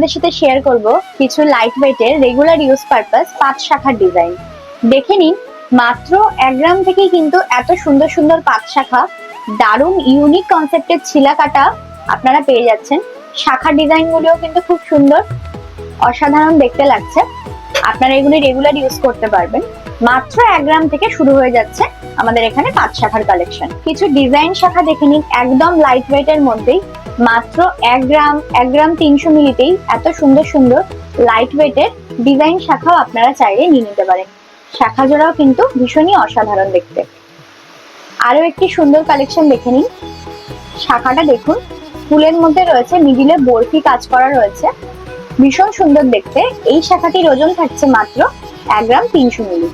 আপনাদের সাথে শেয়ার করব কিছু লাইট ওয়েটের রেগুলার ইউজ পারপাস পাঁচ শাখার ডিজাইন দেখে নিন, মাত্র এক গ্রাম থেকেই কিন্তু এত সুন্দর সুন্দর পাঁচ শাখা, দারুণ ইউনিক কনসেপ্টের ছিলা কাটা আপনারা পেয়ে যাচ্ছেন। শাখা ডিজাইন গুলিও কিন্তু খুব সুন্দর, অসাধারণ দেখতে লাগছে। আপনারা এগুলি রেগুলার ইউজ করতে পারবেন। মাত্র এক গ্রাম থেকে শুরু হয়ে যাচ্ছে আমাদের এখানে পাঁচ শাখার কালেকশন কিছু ডিজাইন শাখা দেখে নিন, একদম লাইট ওয়েটের মধ্যেই। মাত্র এক গ্রাম এক গ্রাম তিনশো মিলিতেই এত সুন্দর সুন্দর লাইট ওয়েটের ডিজাইন শাখাও আপনারা চাইলে নিয়ে নিতে পারেন। শাখা জোড়াও কিন্তু ভীষণই অসাধারণ দেখতে। আরও একটি সুন্দর কালেকশন দেখে নিন। শাখাটা দেখুন, ফুলের মধ্যে রয়েছে মিডিলে বরফি কাজ করা রয়েছে। ভীষণ সুন্দর দেখতে। এই শাখাটির ওজন থাকছে মাত্র এক গ্রাম তিনশো মিলি।